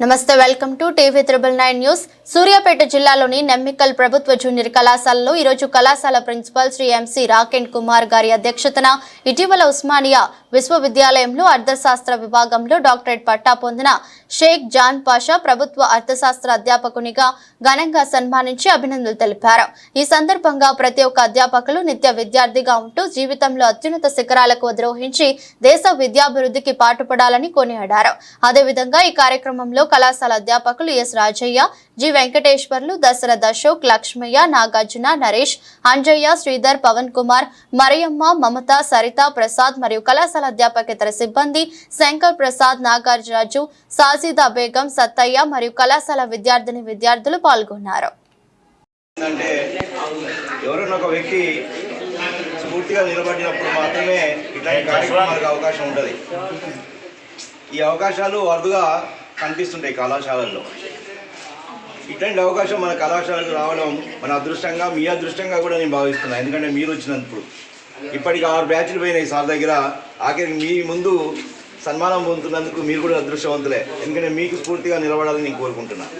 నమస్తే welcome to TV triple nine news. Suryapet జిల్లాలోని నెమ్మికల్ ప్రభుత్వ జూనియర్ కళాశాలలో ఈరోజు కళాశాల ప్రిన్సిపాల్ శ్రీ ఎంసీ రాకెన్ కుమార్ గారి అధ్యక్షతన ఇటీవల ఉస్మానియా విశ్వవిద్యాలయంలో అర్థశాస్త్ర విభాగంలో డాక్టరేట్ పట్టా పొందిన షేక్ జాన్ పాషా ప్రభుత్వ అర్థశాస్త్ర అధ్యాపకునిగా ఘనంగా సన్మానించి అభినందనలు తెలిపారు. ఈ సందర్భంగా ప్రతి ఒక్క అధ్యాపకులు నిత్య విద్యార్థిగా ఉంటూ జీవితంలో అత్యున్నత శిఖరాలకు అధిరోహించి దేశ విద్యాభివృద్ధికి పాటుపడాలని కొనియాడారు. అదేవిధంగా ఈ కార్యక్రమంలో కళాశాల అధ్యాపకులు ఎస్ రాజయ్య జి వెంకటేశ్వర్లు దశరథ అశోక్ లక్ష్మయ్య నాగార్జున నరేష్ అంజయ్య శ్రీధర్ పవన్ కుమార్ మరియమ్మ మమత సరిత ప్రసాద్ మరియు కళాశాల అధ్యాపకేతర సిబ్బంది శంకర్ ప్రసాద్ నాగార్జురాజు సాజిదా బేగం సత్తయ్య మరియు కళాశాల విద్యార్థిని విద్యార్థులు పాల్గొన్నారు. అంటే ఎవరైనా ఒక వ్యక్తి స్ఫూర్తిగా నిలబడినప్పుడు మాత్రమే ఇట్లాంటి కార్యక్రమాలకు అవకాశం ఉంటుంది ఈ అవకాశాలు అరుదుగా కనిపిస్తుంటాయి కళాశాలల్లో. ఇట్లాంటి అవకాశం మన కళాశాలకు రావడం మన అదృష్టంగా మీ అదృష్టంగా కూడా నేను భావిస్తున్నాను ఎందుకంటే మీరు వచ్చినప్పుడు ఇప్పటికి ఆరు బ్యాచ్లు పోయినాయి సార్ దగ్గర. ఆఖరికి మీ ముందు సన్మానం పొందుతున్నందుకు మీరు కూడా అదృష్టవంతులే. ఎందుకంటే మీకు స్ఫూర్తిగా నిలబడాలని నేను కోరుకుంటున్నాను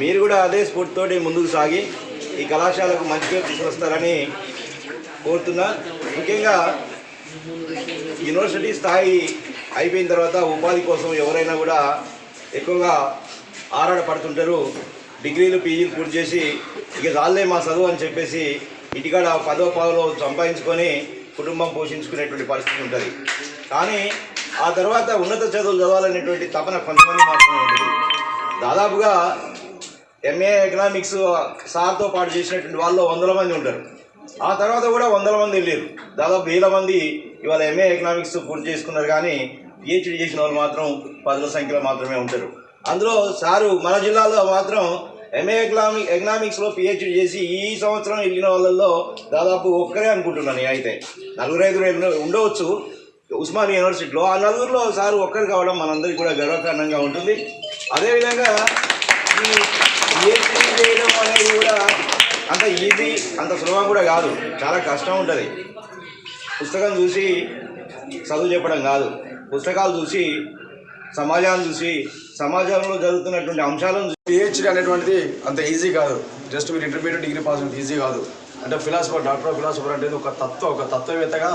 మీరు కూడా అదే స్ఫూర్తితోటి ముందుకు సాగి ఈ కళాశాలకు మంచి పేరు తీసుకొస్తారని కోరుతున్నా. ముఖ్యంగా యూనివర్సిటీ స్థాయి అయిపోయిన తర్వాత ఉపాధి కోసం ఎవరైనా కూడా ఎక్కువగా ఆరాటపడుతుంటారు డిగ్రీలు పీజీలు పూర్తి చేసి ఇక చాలే మా చదువు అని చెప్పేసి ఇంటికాడ పదో పదలో సంపాదించుకొని కుటుంబం పోషించుకునేటువంటి పరిస్థితి ఉంటుంది. కానీ ఆ తర్వాత ఉన్నత చదువులు చదవాలనేటువంటి తపన కొంతమంది మాత్రమే ఉంటుంది. దాదాపుగా ఎంఏ ఎకనామిక్స్ సార్తో పాటు చేసినటువంటి వాళ్ళు వందల మంది ఉంటారు. ఆ తర్వాత కూడా వందల మంది వెళ్ళారు దాదాపు వేల మంది ఇవాళ ఎంఏ ఎకనామిక్స్ పూర్తి చేసుకున్నారు కానీ పిహెచ్డి చేసిన వాళ్ళు మాత్రం పదుల సంఖ్యలో మాత్రమే ఉంటారు. అందులో సారు మన జిల్లాలో మాత్రం ఎంఏ ఎకనామిక్ ఎకనామిక్స్లో పిహెచ్డి చేసి ఈ సంవత్సరం వెళ్ళిన వాళ్ళల్లో దాదాపు ఒక్కరే అనుకుంటున్నాను నేను అయితే. నలుగురు ఐదుగురు ఉండవచ్చు. ఉస్మానియా యూనివర్సిటీలో ఆ నలుగురిలో సారు ఒక్కరు కావడం మనందరికీ కూడా గర్వకారణంగా ఉంటుంది. అదేవిధంగా ఈ పిహెచ్డి చేయడం అనేది కూడా అంత ఈజీ అంత సులభం కూడా కాదు. చాలా కష్టం ఉంటుంది. పుస్తకం చూసి చదువు చెప్పడం కాదు. పుస్తకాలు చూసి సమాజాన్ని చూసి సమాజంలో జరుగుతున్నటువంటి అంశాలను చూసి పిహెచ్డి అనేటువంటిది అంత ఈజీ కాదు. జస్ట్ మీరు ఇంటర్మీడియట్ డిగ్రీ పాస్ అనేది ఈజీ కాదు. అంటే ఫిలాసఫర్ డాక్టర్ ఆఫ్ ఫిలాసఫర్ అనేది ఒక తత్వ ఒక తత్వవేత్తగా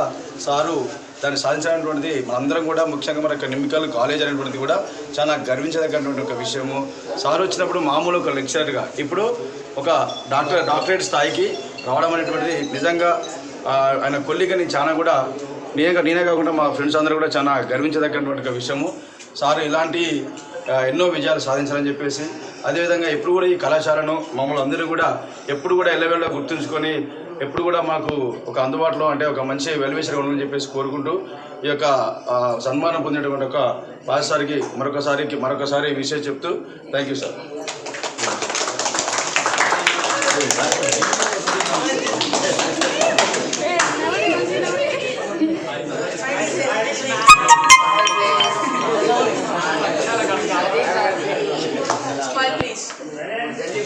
సారు దాన్ని సాధించాలనేటువంటిది మనందరం కూడా ముఖ్యంగా మన యొక్క నిమికల్ కాలేజ్ అనేటువంటిది కూడా చాలా గర్వించదగినటువంటి ఒక విషయము. సార్ వచ్చినప్పుడు మామూలు ఒక లెక్చరర్గా ఇప్పుడు ఒక డాక్టర్ డాక్టరేట్ స్థాయికి రావడం అనేటువంటిది నిజంగా ఆయన కొల్లిగని చాలా కూడా నేనే నేనే కాకుండా మా ఫ్రెండ్స్ అందరూ కూడా చాలా గర్వించదగినటువంటి విషయము. సార్ ఇలాంటి ఎన్నో విజయాలు సాధించాలని చెప్పేసి అదేవిధంగా ఎప్పుడు కూడా ఈ కళాశాలను మమ్మల్ని అందరూ కూడా ఎప్పుడు కూడా ఎల్లవేళ గుర్తుంచుకొని ఎప్పుడు కూడా మాకు ఒక అందుబాటులో అంటే ఒక మంచి వెల్విషర్గా ఉండాలని చెప్పేసి కోరుకుంటూ ఈ యొక్క సన్మానం పొందినటువంటి ఒక పాస్టర్కి మరొకసారికి మరొకసారి విషయం చెప్తూ థ్యాంక్ యూ సార్